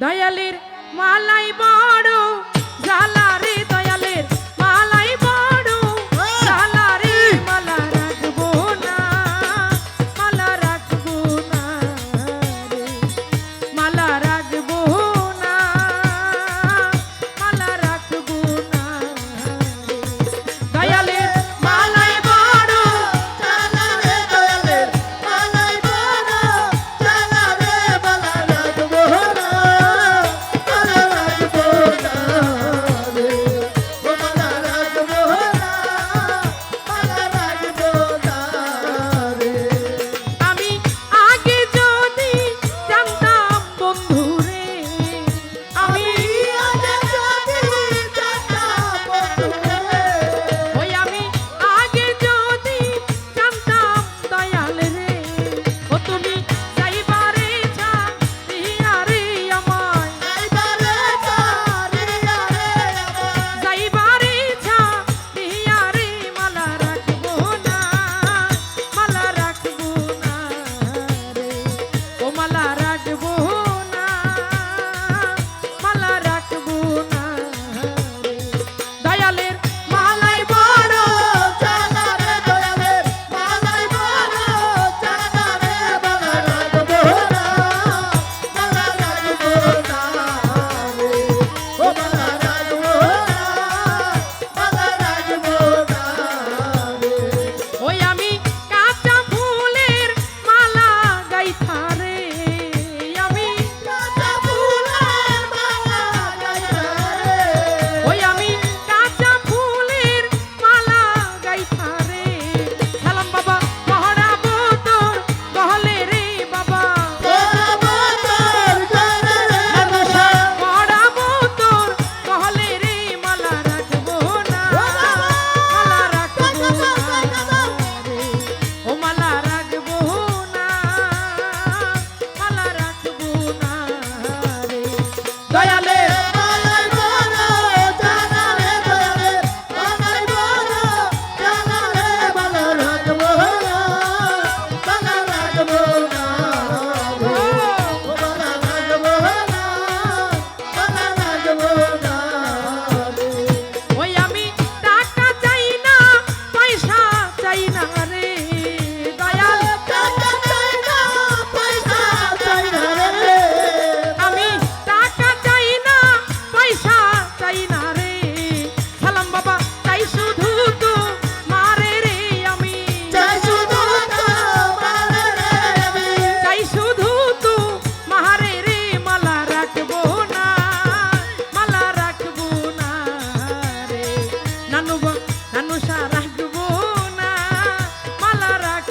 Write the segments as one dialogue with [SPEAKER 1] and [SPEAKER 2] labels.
[SPEAKER 1] দয়ালের মালাই বড় জাল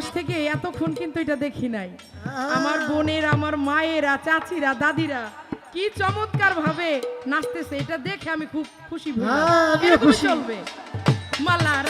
[SPEAKER 1] পাশ থেকে এতক্ষণ কিন্তু এটা দেখি নাই। আমার বোনের আমার মায়েরা চাচিরা দাদিরা কি চমৎকার ভাবে নাচতেছে। এটা দেখে আমি খুব খুশি। চলবে।
[SPEAKER 2] মালার